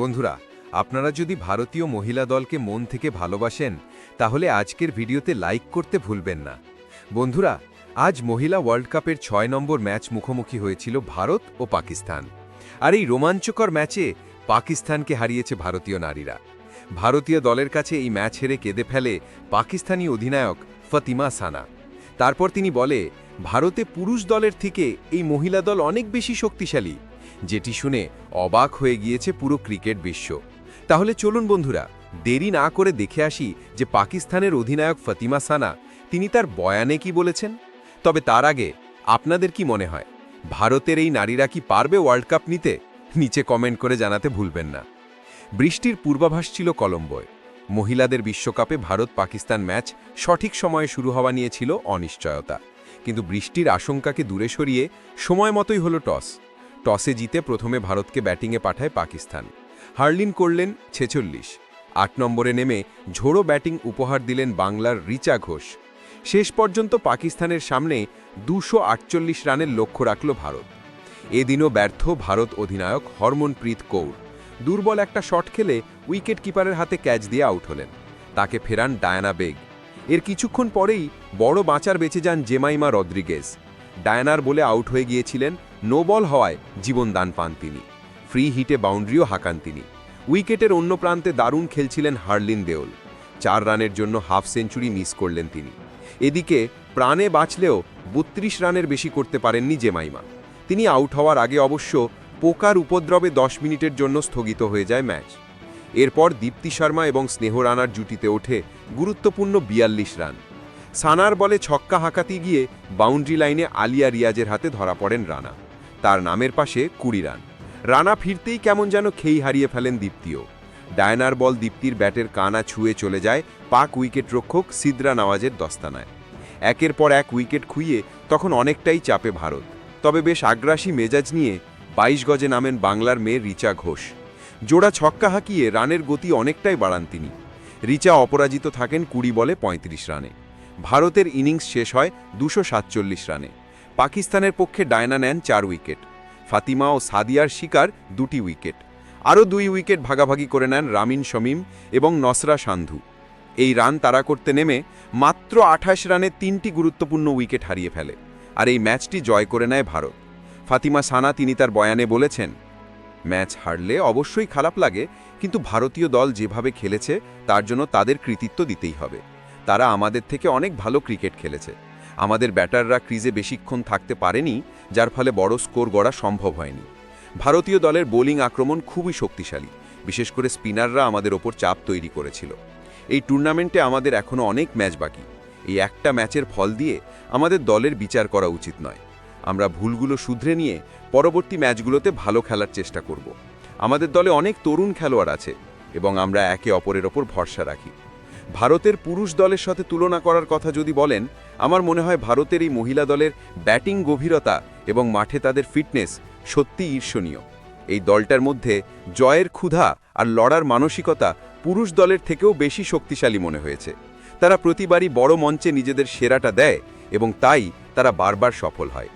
বন্ধুরা, আপনারা যদি ভারতীয় মহিলা দলকে মন থেকে ভালোবাসেন, তাহলে আজকের ভিডিওতে লাইক করতে ভুলবেন না। বন্ধুরা, আজ মহিলা ওয়ার্ল্ড কাপের ছয় নম্বর ম্যাচ মুখোমুখি হয়েছিল ভারত ও পাকিস্তান। আর এই রোমাঞ্চকর ম্যাচে পাকিস্তানকে হারিয়েছে ভারতীয় নারীরা। ভারতীয় দলের কাছে এই ম্যাচ হেরে কেঁদে ফেলে পাকিস্তানি অধিনায়ক ফতিমা সানা। তারপর তিনি বলে, ভারতে পুরুষ দলের থেকে এই মহিলা দল অনেক বেশি শক্তিশালী। যেটি শুনে অবাক হয়ে গিয়েছে পুরো ক্রিকেট বিশ্ব। তাহলে চলুন বন্ধুরা, দেরি না করে দেখে আসি যে পাকিস্তানের অধিনায়ক ফতিমা সানা, তিনি তার বয়ানে কি বলেছেন? তবে তার আগে আপনাদের কি মনে হয়, ভারতের এই নারীরা কি পারবে ওয়ার্ল্ড কাপ নিতে? নিচে কমেন্ট করে জানাতে ভুলবেন না। বৃষ্টির পূর্বাভাস ছিল কলম্বোয়। মহিলাদের বিশ্বকাপে ভারত পাকিস্তান ম্যাচ সঠিক সময়ে শুরু হওয়া নিয়ে ছিল অনিশ্চয়তা। কিন্তু বৃষ্টির আশঙ্কাকে দূরে সরিয়ে সময় মতোই হলো টস। টসে জিতে প্রথমে ভারতকে ব্যাটিংয়ে পাঠায় পাকিস্তান। হার্লিন করলেন ছেচল্লিশ। আট নম্বরে নেমে ঝোড়ো ব্যাটিং উপহার দিলেন বাংলার রিচা ঘোষ। শেষ পর্যন্ত পাকিস্তানের সামনে দুশো আটচল্লিশ রানের লক্ষ্য রাখল ভারত। এদিনও ব্যর্থ ভারত অধিনায়ক হরমনপ্রীত কৌর। দুর্বল একটা শট খেলে উইকেট কিপারের হাতে ক্যাচ দিয়ে আউট হলেন। তাকে ফেরান ডায়ানা বেগ। এর কিছুক্ষণ পরেই বড় বাঁচার বেঁচে যান জেমাইমা রদ্রিগেজ। ডায়ানার বলে আউট হয়ে গিয়েছিলেন নো বল হওয়ায় জীবনদান পান তিনি। ফ্রি হিটে বাউন্ডারিও হাঁকান তিনি। উইকেটের অন্য প্রান্তে দারুণ খেলছিলেন হার্লিন দেওল। চার রানের জন্য হাফ সেঞ্চুরি মিস করলেন তিনি। এদিকে প্রাণে বাঁচলেও বত্রিশ রানের বেশি করতে পারেননি জেমাইমা। তিনি আউট হওয়ার আগে অবশ্য পোকার উপদ্রবে দশ মিনিটের জন্য স্থগিত হয়ে যায় ম্যাচ। এরপর দীপ্তি শর্মা এবং স্নেহ রানার জুটিতে ওঠে গুরুত্বপূর্ণ বিয়াল্লিশ রান। সানার বলে ছক্কা হাঁকাতে গিয়ে বাউন্ডারি লাইনে আলিয়া রিয়াজের হাতে ধরা পড়েন রানা। তার নামের পাশে কুড়ি রান রানা ফিরতেই কেমন যেন খেই হারিয়ে ফেলেন দীপ্তিও। ডায়নার বল দীপ্তির ব্যাটের কানা ছুঁয়ে চলে যায় পাক উইকেট রক্ষক সিদ্রা নওয়াজের দস্তানায়। একের পর এক উইকেট খুইয়ে তখন অনেকটাই চাপে ভারত। তবে বেশ আগ্রাসী মেজাজ নিয়ে বাইশ গজে নামেন বাংলার মেয়ে রিচা ঘোষ। জোড়া ছক্কা হাঁকিয়ে রানের গতি অনেকটাই বাড়ান তিনি। রিচা অপরাজিত থাকেন কুড়ি বলে ৩৫ রানে। ভারতের ইনিংস শেষ হয় দুশো রানে। পাকিস্তানের পক্ষে ডায়না নেন চার উইকেট। ফাতিমা ও সাদিয়ার শিকার দুটি উইকেট। আরও দুই উইকেট ভাগাভাগি করে নেন রামিন শমিম এবং নসরা সান্ধু। এই রান তারা করতে নেমে মাত্র আঠাশ রানে তিনটি গুরুত্বপূর্ণ উইকেট হারিয়ে ফেলে, আর এই ম্যাচটি জয় করে নেয় ভারত। ফাতিমা সানা তিনি তার বয়ানে বলেছেন, ম্যাচ হারলে অবশ্যই খারাপ লাগে, কিন্তু ভারতীয় দল যেভাবে খেলেছে, তার জন্য তাদের কৃতিত্ব দিতেই হবে। তারা আমাদের থেকে অনেক ভালো ক্রিকেট খেলেছে। আমাদের ব্যাটাররা ক্রিজে বেশিক্ষণ থাকতে পারেনি, যার ফলে বড় স্কোর গড়া সম্ভব হয়নি। ভারতীয় দলের বোলিং আক্রমণ খুবই শক্তিশালী, বিশেষ করে স্পিনাররা আমাদের ওপর চাপ তৈরি করেছিল। এই টুর্নামেন্টে আমাদের এখনও অনেক ম্যাচ বাকি। এই একটা ম্যাচের ফল দিয়ে আমাদের দলের বিচার করা উচিত নয়। আমরা ভুলগুলো শুধরে নিয়ে পরবর্তী ম্যাচগুলোতে ভালো খেলার চেষ্টা করব। আমাদের দলে অনেক তরুণ খেলোয়াড় আছে এবং আমরা একে অপরের ওপর ভরসা রাখি। ভারতের পুরুষ দলের সাথে তুলনা করার কথা যদি বলেন, আমার মনে হয় ভারতের এই মহিলা দলের ব্যাটিং গভীরতা এবং মাঠে তাদের ফিটনেস সত্যি ঈর্ষণীয়। এই দলটার মধ্যে জয়ের ক্ষুধা আর লড়ার মানসিকতা পুরুষ দলের থেকেও বেশি শক্তিশালী মনে হয়েছে। তারা প্রতিবারই বড় মঞ্চে নিজেদের সেরাটা দেয় এবং তাই তারা বারবার সফল হয়।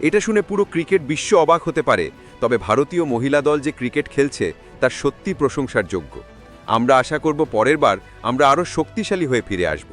এটা শুনে পুরো ক্রিকেট বিশ্ব অবাক হতে পারে, তবে ভারতীয় মহিলা দল যে ক্রিকেট খেলছে, তার সত্যি প্রশংসার যোগ্য। আমরা আশা করব পরের বার আমরা আরও শক্তিশালী হয়ে ফিরে আসব।